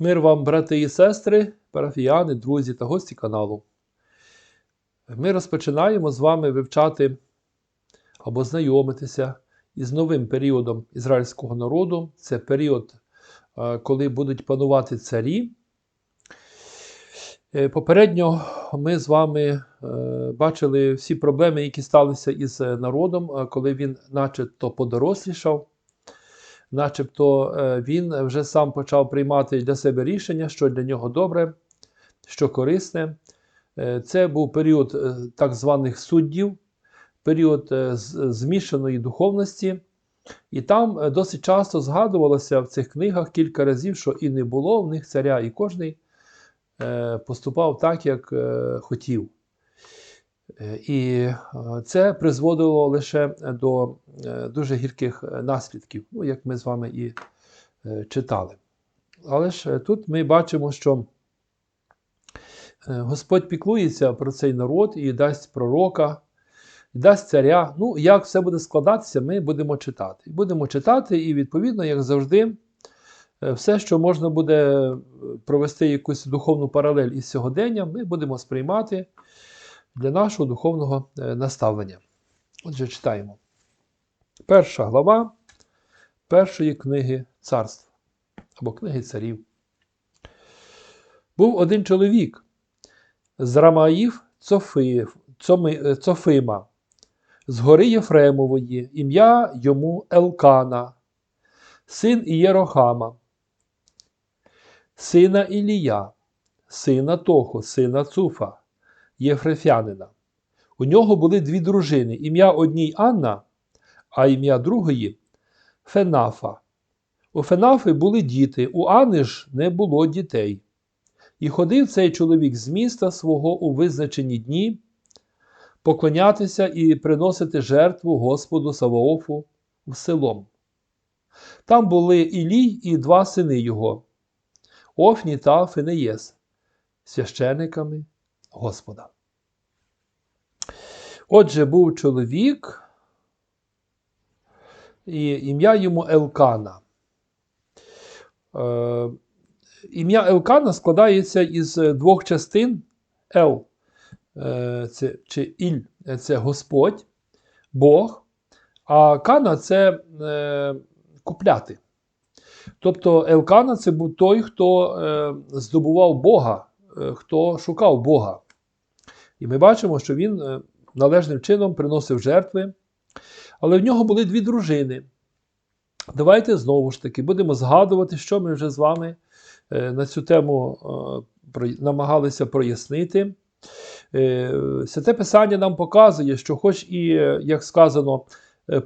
Мир вам, брати і сестри, парафіяни, друзі та гості каналу. Ми розпочинаємо з вами вивчати або знайомитися із новим періодом ізраїльського народу. Це період, е, коли будуть панувати царі. Е, Попередньо ми з вами е, бачили всі проблеми, які сталися із народом, коли він начебто подорослішав начебто е, він вже сам почав приймати для себе рішення, що для нього добре, що корисне. Е, Це був період е, так званих суддів, період змішаної духовності. І там досить часто згадувалося в цих книгах кілька разів, що і не було в них царя, і кожний поступав так, як хотів. Е, І е, це призводило лише до е, дуже гірких наслідків, ну, як ми з вами і читали. Але ж тут ми бачимо, що Господь піклується про цей народ і дасть пророка, і дасть царя. Ну, як все буде складатися, ми будемо читати. Будемо читати, і відповідно, як завжди, все, що можна буде провести якусь духовну паралель із сьогоденням, ми будемо сприймати для нашого духовного е, наставлення. Отже, читаємо. Перша глава першої книги царств або книги царів. Був один чоловік з Рамаїв е, Цофима, з гори Єфремової, ім'я йому Елкана, син Ієрохама, сина Ілія, сина Тохо, сина Цуфа, Єфрефянина. У нього були дві дружини: ім'я одній Анна, а ім'я другої Фенафа. У Фенафи були діти, у Анни ж не було дітей. І ходив цей чоловік з міста свого у визначені дні поклонятися і приносити жертву Господу Саваофу в селом. Там були Ілій і два сини його, Офні та Фенеєс, священиками Господа. Отже, був чоловік, і ім'я йому Елкана. Е, ім'я Елкана складається із двох частин Ел е, це, чи Іль це Господь, Бог, а Кана це е, купляти. Тобто Елкана це був той, хто е, здобував Бога, е, хто шукав Бога. І ми бачимо, що він е, належним чином приносив жертви. Але в нього були дві дружини. Давайте знову ж таки будемо згадувати, що ми вже з вами е, на цю тему е, намагалися прояснити. Святе Писання нам показує, що, хоч і, як сказано,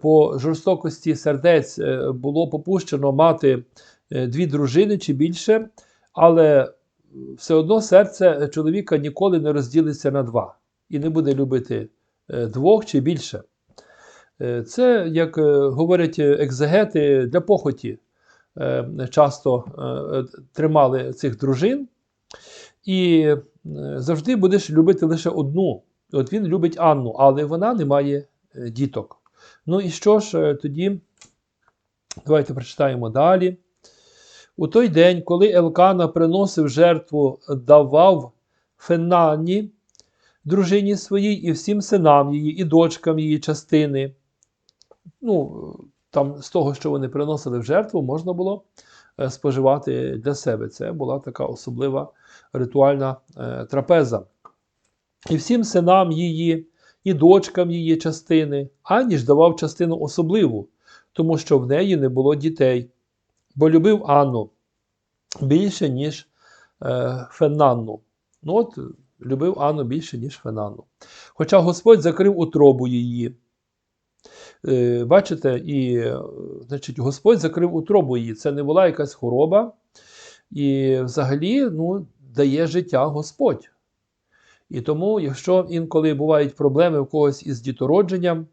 по жорстокості сердець було попущено мати дві дружини чи більше, але все одно серце чоловіка ніколи не розділиться на два і не буде любити е, двох чи більше. Е, Це, як е, говорять екзегети, для похоті часто тримали цих дружин, і завжди будеш любити лише одну. От він любить Анну, але вона не має діток. Ну і що ж тоді? Давайте прочитаємо далі. У той день, коли Елкана приносив жертву, давав Фенані, дружині своїй, і всім синам її, і дочкам її частини. Ну, там з того, що вони приносили в жертву, можна було е, споживати для себе. Це була така особлива ритуальна е, трапеза. І всім синам її, і дочкам її частини, ані ж давав частину особливу, тому що в неї не було дітей, бо любив Анну більше, ніж е, Фенанну. Ну от, любив Анну більше, ніж Фенанну. Хоча Господь закрив утробу її. Е, бачите, і значить, Господь закрив утробу її. Це не була якась хвороба. І взагалі ну, дає життя Господь. І тому, якщо інколи бувають проблеми в когось із дітородженням,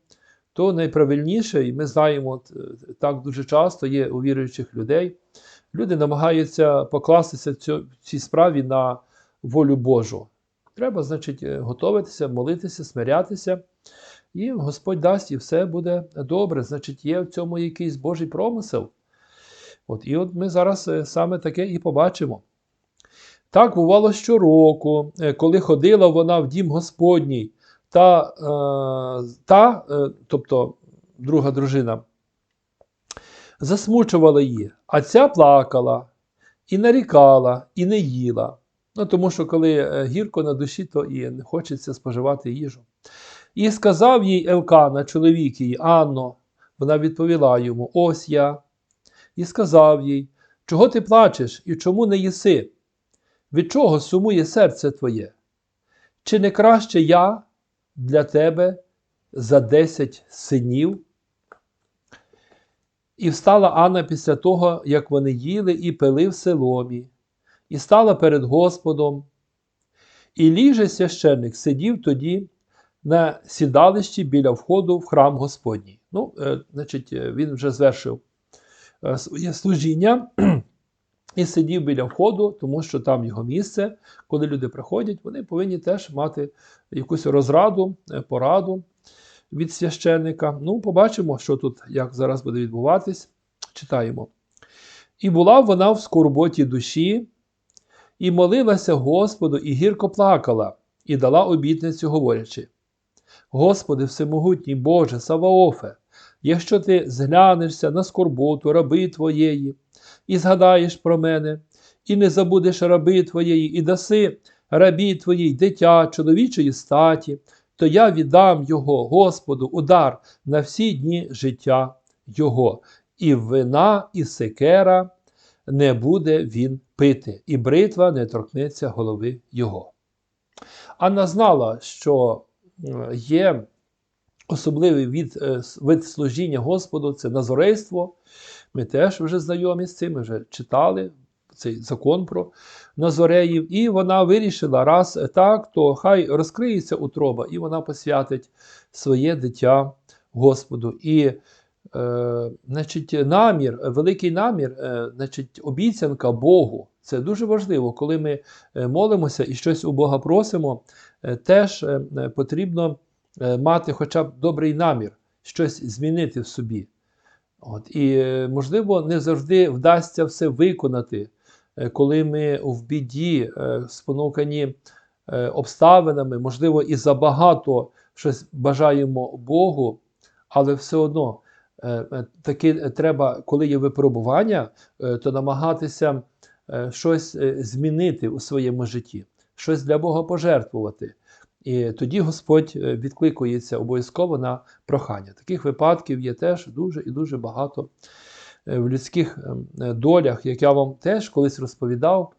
то найправильніше, і ми знаємо, е, так дуже часто є у віруючих людей, люди намагаються покластися в цій справі на волю Божу. Треба, значить, е, готуватися, молитися, смирятися, і Господь дасть, і все буде добре. Значить, є в цьому якийсь Божий промисел. От, І от ми зараз е, саме таке і побачимо. Так бувало щороку, коли ходила вона в дім Господній, та, е, та е, тобто друга дружина, засмучувала її, а ця плакала і нарікала, і не їла. Ну, Тому що коли е, гірко на душі, то і не хочеться споживати їжу. І сказав їй Елкана, чоловік її, Анно, вона відповіла йому: Ось я. І сказав їй, чого ти плачеш і чому не їси? Від чого сумує серце твоє? Чи не краще я для тебе за десять синів? І встала Анна після того, як вони їли і пили в селомі, і стала перед Господом. І ліже священник сидів тоді на сідалищі біля входу в храм Господній. Ну, е, значить, е, він вже звершив е, своє служіння і сидів біля входу, тому що там його місце. Коли люди приходять, вони повинні теж мати якусь розраду, е, пораду від священника. Ну, побачимо, що тут, як зараз буде відбуватись. Читаємо. І була вона в скорботі душі, і молилася Господу, і гірко плакала, і дала обітницю, говорячи: Господи, всемогутній Боже, Саваофе, якщо ти зглянешся на скорботу раби Твоєї, і згадаєш про мене, і не забудеш раби Твоєї, і даси рабі Твоїй дитя чоловічої статі, то я віддам його, Господу, удар на всі дні життя Його, і вина, і секера не буде він пити, і бритва не торкнеться голови Його. Анна знала, що е, є особливий від, е, вид служіння Господу це назорейство. Ми теж вже знайомі з цим, ми вже читали цей закон про Назореїв, і вона вирішила, раз так, то хай розкриється утроба, і вона посвятить своє дитя Господу. І е, значить, намір, великий намір, е, значить, обіцянка Богу. Це дуже важливо, коли ми е, молимося і щось у Бога просимо, е, теж е, потрібно мати хоча б добрий намір, щось змінити в собі. От, І, е, можливо, не завжди вдасться все виконати, е, коли ми в біді, е, спонукані обставинами, можливо, і забагато щось бажаємо Богу, але все одно таки треба, коли є випробування, то намагатися щось змінити у своєму житті, щось для Бога пожертвувати. І тоді Господь е, відкликується обов'язково на прохання. Таких випадків є теж дуже і дуже багато е, в людських ем, е, долях, як я вам теж колись розповідав,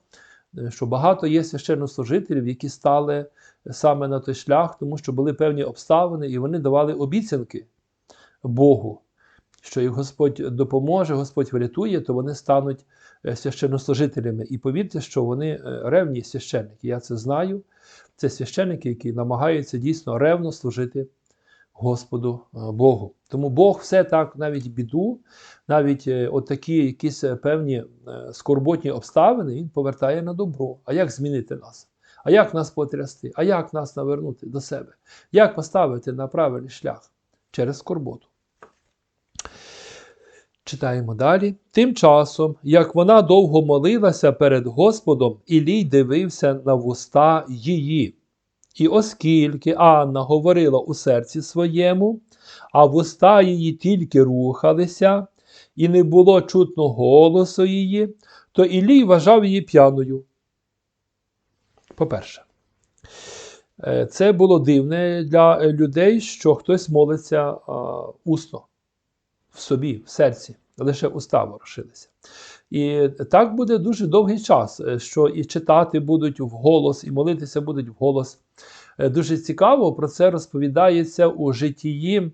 що багато є священнослужителів, які стали саме на той шлях, тому що були певні обставини, і вони давали обіцянки Богу, що як Господь допоможе, Господь врятує, то вони стануть священнослужителями. І повірте, що вони ревні священники. Я це знаю. Це священники, які намагаються дійсно ревно служити Господу е, Богу. Тому Бог все так, навіть біду, навіть е, такі якісь е, певні скорботні обставини, Він повертає на добро. А як змінити нас? А як нас потрясти? А як нас навернути до себе? Як поставити на правильний шлях через скорботу? Читаємо далі. Тим часом, як вона довго молилася перед Господом, Ілій дивився на вуста її. І оскільки Анна говорила у серці своєму, а вуста її тільки рухалися, і не було чутно голосу її, то Ілій вважав її п'яною. По-перше, е, це було дивне для людей, що хтось молиться усно в собі, в серці, лише уста ворушилися. І так буде дуже довгий час, е, що і читати будуть вголос, і молитися будуть вголос. Е, дуже цікаво про це розповідається у житті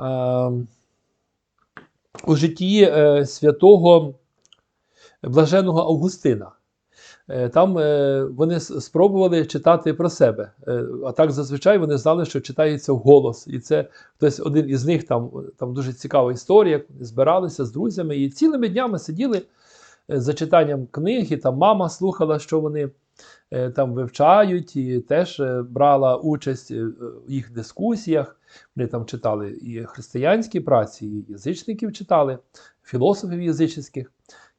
е, у житті е, святого Блаженого Августина. Там вони спробували читати про себе. А так зазвичай вони знали, що читається вголос. І це хтось один із них там там дуже цікава історія. Збиралися з друзями і цілими днями сиділи за читанням книги. Там мама слухала, що вони там вивчають, і теж брала участь в їх дискусіях. Вони там читали і християнські праці, і язичників читали філософів язичних.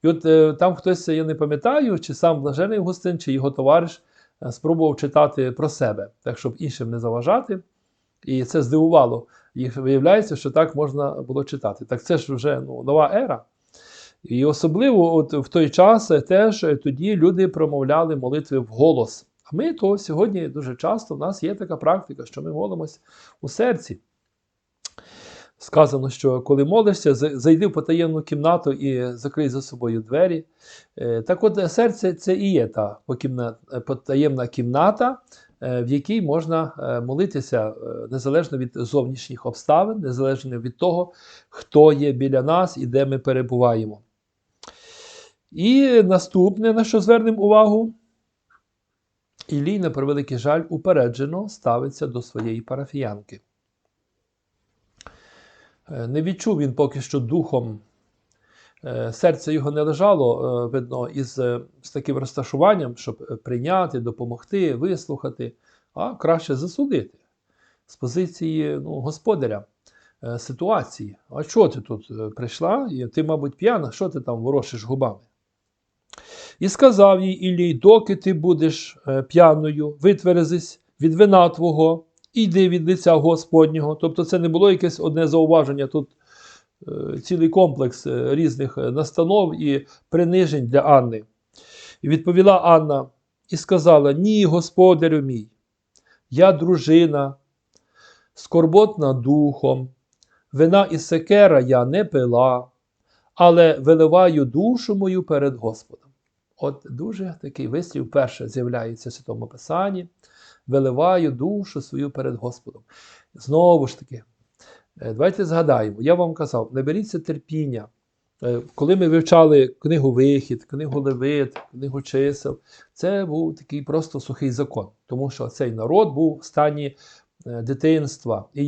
І от е, там хтось, я не пам'ятаю, чи сам Блажений Густин, чи його товариш е, спробував читати про себе, так щоб іншим не заважати. І це здивувало їх. Виявляється, що так можна було читати. Так це ж вже ну, нова ера. І особливо от в той час теж тоді люди промовляли молитви вголос. А ми то сьогодні дуже часто в нас є така практика, що ми молимось у серці. Сказано, що коли молишся, зайди в потаємну кімнату і закрий за собою двері. Е, Так от серце це і є та е, потаємна кімната, е, в якій можна молитися незалежно від зовнішніх обставин, незалежно від того, хто є біля нас і де ми перебуваємо. І наступне, на що звернемо увагу, Ілій, на превеликий жаль, упереджено ставиться до своєї парафіянки. Е, Не відчув він поки що духом, е, серце його не лежало, е, видно, із з таким розташуванням, щоб прийняти, допомогти, вислухати, а краще засудити з позиції ну, господаря ситуації. А що ти тут прийшла? Ти, мабуть, п'яна, що ти там ворошиш губами? І сказав їй Ілій, доки ти будеш е, п'яною, витверезись від вина твого, іди від лиця Господнього. Тобто це не було якесь одне зауваження, тут е, цілий комплекс е, різних настанов і принижень для Анни. І відповіла Анна і сказала: Ні, господарю мій, я дружина, скорботна духом, вина і секера я не пила, але виливаю душу мою перед Господом. От дуже такий вислів перше з'являється в Святому Писанні. Виливаю душу свою перед Господом. Знову ж таки, е, давайте згадаємо, я вам казав, наберіться терпіння. Е, Коли ми вивчали книгу Вихід, книгу Левит, книгу чисел, це був такий просто сухий закон, тому що цей народ був в стані е, дитинства, і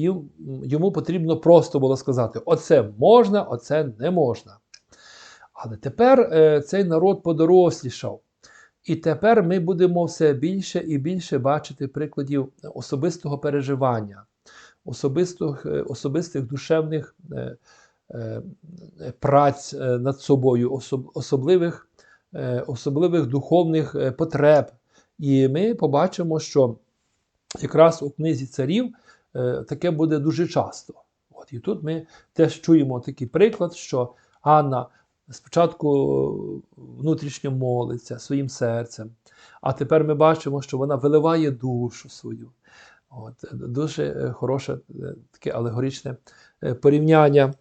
йому потрібно просто було сказати: оце можна, оце не можна. Але тепер е, цей народ подорослішав. І тепер ми будемо все більше і більше бачити прикладів особистого переживання, особистих, е, особистих душевних е, праць над собою, особ, особливих, особливих духовних потреб. І ми побачимо, що якраз у книзі царів таке буде дуже часто. От, і тут ми теж чуємо такий приклад, що Анна спочатку внутрішньо молиться своїм серцем, а тепер ми бачимо, що вона виливає душу свою. От, дуже е, хороше е, таке алегоричне е, порівняння.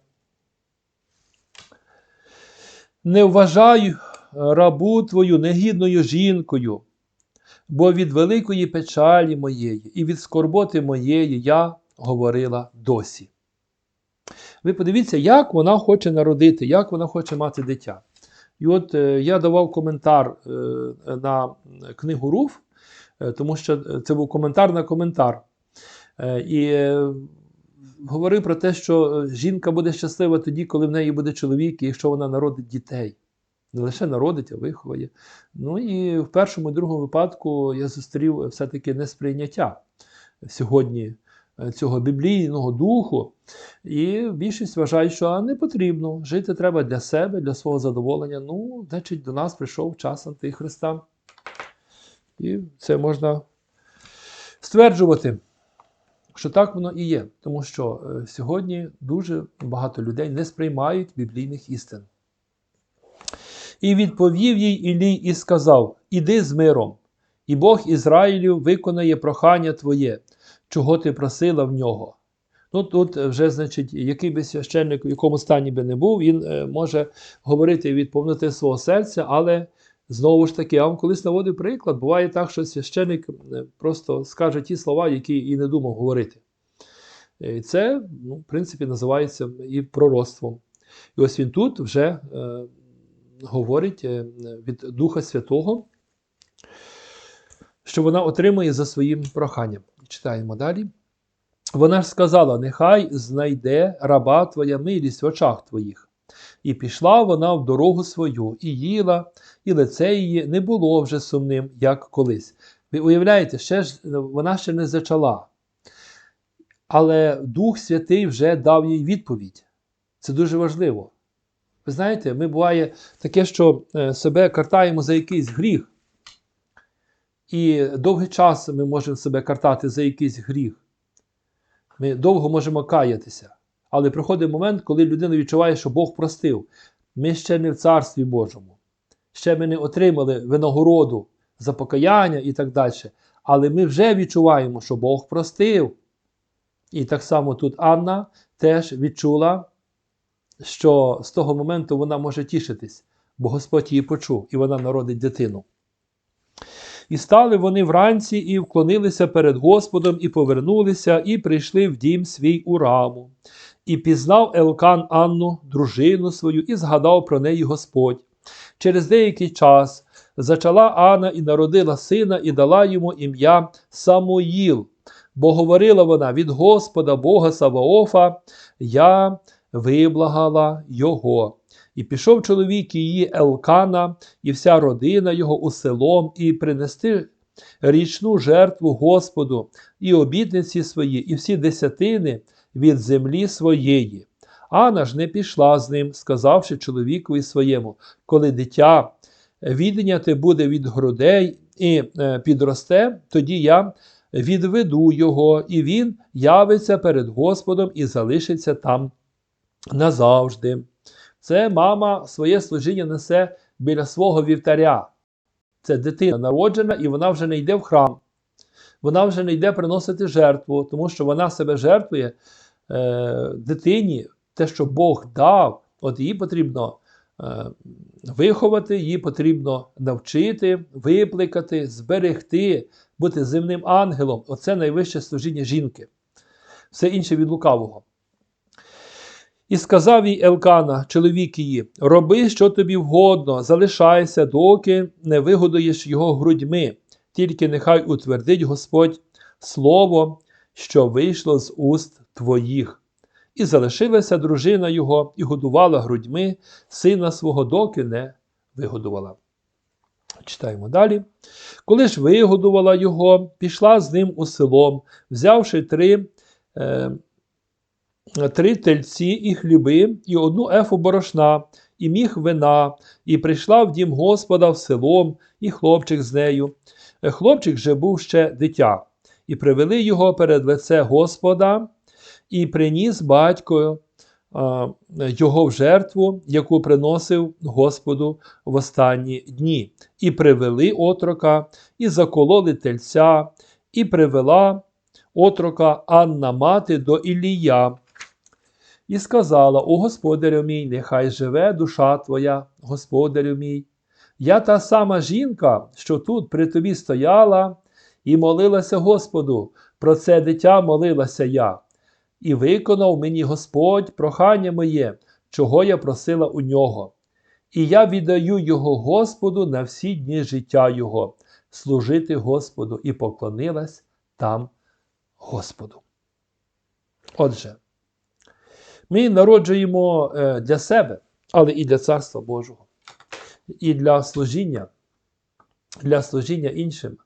Не вважай рабу твою негідною жінкою, бо від великої печалі моєї і від скорботи моєї я говорила досі. Ви подивіться, як вона хоче народити, як вона хоче мати дитя. І от е, я давав коментар е, на книгу Руф, е, тому що це був коментар на коментар. І говорив про те, що жінка буде щаслива тоді, коли в неї буде чоловік, і якщо вона народить дітей. Не лише народить, а виховає. Ну і в першому і другому випадку я зустрів все-таки несприйняття сьогодні цього біблійного духу. І більшість вважає, що не потрібно. Жити треба для себе, для свого задоволення. Ну, значить, до нас прийшов час Антихриста. І це можна стверджувати, що так воно і є. Тому що е, сьогодні дуже багато людей не сприймають біблійних істин. І відповів їй Ілій і сказав: Іди з миром, і Бог Ізраїлю виконає прохання твоє, чого ти просила в нього. Ну тут вже, значить, який би священник, в якому стані би не був, він е, може говорити від повноти свого серця, але знову ж таки, я вам колись наводив приклад, буває так, що священник е, просто скаже ті слова, які і не думав говорити. Е, І це, ну, в принципі, називається і пророцтвом. І ось він тут вже е, говорить е, від Духа Святого, що вона отримує за своїм проханням. Читаємо далі. Вона ж сказала: Нехай знайде раба твоя милість в очах твоїх. І пішла вона в дорогу свою, і їла, і лице її не було вже сумним, як колись. Ви уявляєте, ще ж, вона ще не зачала. Але Дух Святий вже дав їй відповідь. Це дуже важливо. Ви знаєте, ми буває таке, що е, себе картаємо за якийсь гріх. І довгий час ми можемо себе картати за якийсь гріх. Ми довго можемо каятися. Але приходить момент, коли людина відчуває, що Бог простив. Ми ще не в Царстві Божому. Ще ми не отримали винагороду за покаяння і так далі. Але ми вже відчуваємо, що Бог простив. І так само тут Анна теж відчула, що з того моменту вона може тішитись, бо Господь її почув, і вона народить дитину. І стали вони вранці і вклонилися перед Господом, і повернулися, і прийшли в дім свій у раму. І пізнав Елкан Анну, дружину свою, і згадав про неї Господь. Через деякий час зачала Анна і народила сина, і дала йому ім'я Самуїл, бо говорила вона від Господа Бога Саваофа, я виблагала його. І пішов чоловік її Елкана, і вся родина його у селом, і принести річну жертву Господу, і обітниці свої, і всі десятини від землі своєї. Анна ж не пішла з ним, сказавши чоловікові своєму, коли дитя відняте буде від грудей і е, підросте, тоді я відведу його, і він явиться перед Господом і залишиться там назавжди. Це мама своє служіння несе біля свого вівтаря. Це дитина народжена, і вона вже не йде в храм. Вона вже не йде приносити жертву, тому що вона себе жертвує е, дитині, те, що Бог дав, от її потрібно е, виховати, її потрібно навчити, випликати, зберегти, бути земним ангелом. Оце найвище служіння жінки. Все інше від лукавого. І сказав їй Елкана, чоловік її, роби, що тобі вгодно, залишайся, доки не вигодуєш його грудьми, тільки нехай утвердить Господь слово, що вийшло з уст твоїх. І залишилася дружина його, і годувала грудьми сина свого, доки не вигодувала. Читаємо далі. Коли ж вигодувала його, пішла з ним у село, взявши три. Е, три тельці і хліби, і одну ефу борошна, і міг вина, і прийшла в дім Господа в селом, і хлопчик з нею. Хлопчик же був ще дитя, і привели його перед лице Господа, і приніс батько його в жертву, яку приносив Господу в останні дні. І привели отрока, і закололи тельця, і привела отрока Анна мати до Ілія. І сказала: О Господарю мій, нехай живе душа твоя, Господарю мій. Я та сама жінка, що тут при тобі стояла і молилася Господу, про це дитя молилася я, і виконав мені Господь прохання моє, чого я просила у нього. І я віддаю його Господу на всі дні життя Його, служити Господу, і поклонилась там Господу. Отже. Ми народжуємо е, для себе, але і для Царства Божого, і для служіння, для служіння іншим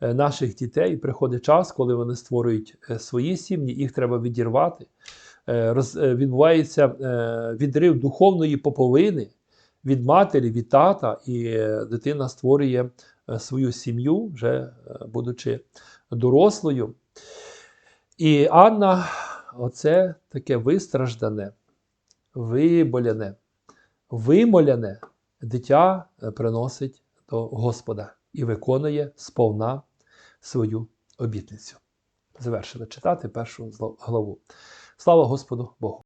е, наших дітей приходить час, коли вони створюють е, свої сім'ї, їх треба відірвати. Відбувається відрив духовної поповини від матері, від тата, і дитина створює свою сім'ю, вже будучи дорослою. І Анна оце таке вистраждане, виболяне, вимоляне дитя е, приносить до Господа і виконує сповна свою обітницю. Завершили читати першу главу. Слава Господу Богу!